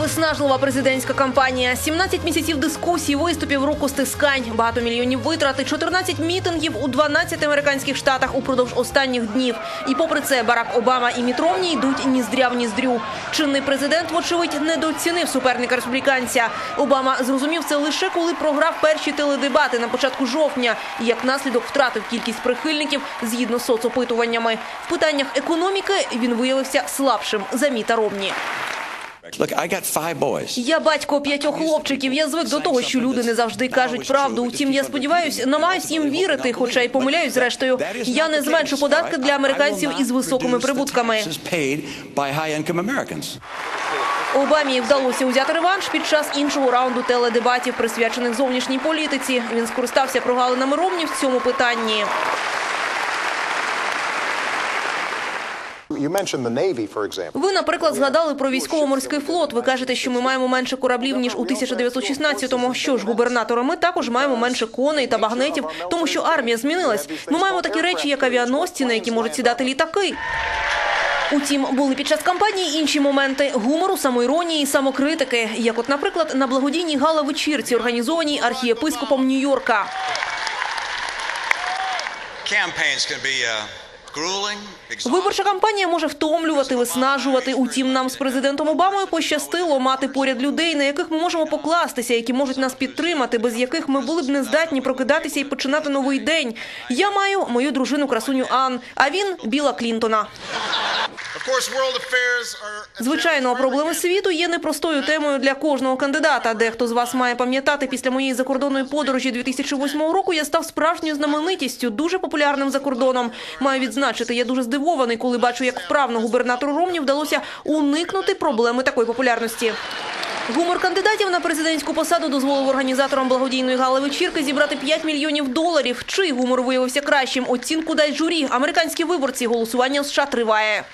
виснажлива президентська кампанія. 17 місяців дискусій, виступів, рукостискань, багато мільйонів витрат і 14 мітингів у 12 американських штатах упродовж останніх днів. І попри це Барак Обама і Міт Ромні йдуть ніздря в ніздрю. Чинний президент, вочевидь, недооцінив суперника республіканця. Обама зрозумів це лише коли програв перші теледебати на початку жовтня і як наслідок втратив кількість прихильників згідно соцопитуваннями. В питаннях економіки він виявився слабшим за Міта Ромні. Я батько п'ятьох хлопчиків. Я звик до того, що люди не завжди кажуть правду. Утім, я сподіваюся, намагаюсь їм вірити, хоча й помиляюсь зрештою. Я не зменшу податки для американців із високими прибутками. Обамі вдалося узяти реванш під час іншого раунду теледебатів, присвячених зовнішній політиці. Він скористався прогалинами Ромні в цьому питанні. Ви, наприклад, згадали про військово-морський флот. Ви кажете, що ми маємо менше кораблів ніж у 1916-му. Що ж, губернатори, ми також маємо менше коней та багнетів, тому що армія змінилась. Ми маємо такі речі, як авіаносці, на які можуть сідати літаки. Утім, були під час кампанії інші моменти гумору, самоіронії, самокритики, як, от, наприклад, на благодійній гала-вечірці, організованій архієпископом Нью-Йорка. Campaigns can be uh. Виборча кампанія може втомлювати, виснажувати. Утім, нам з президентом Обамою пощастило мати поряд людей, на яких ми можемо покластися, які можуть нас підтримати, без яких ми були б не здатні прокидатися і починати новий день. Я маю мою дружину красуню Ан, а він Біла Клінтона. Звичайно, проблеми світу є непростою темою для кожного кандидата. Дехто з вас має пам'ятати, після моєї закордонної подорожі 2008 року я став справжньою знаменитістю, дуже популярним за кордоном. Маю відзначити, я дуже здивований, коли бачу, як вправно губернатору Ромні вдалося уникнути проблеми такої популярності. Гумор кандидатів на президентську посаду дозволив організаторам благодійної гали-вечірки зібрати 5 мільйонів доларів. Чий гумор виявився кращим? Оцінку дасть журі. Американські виборці. Голосування в США триває.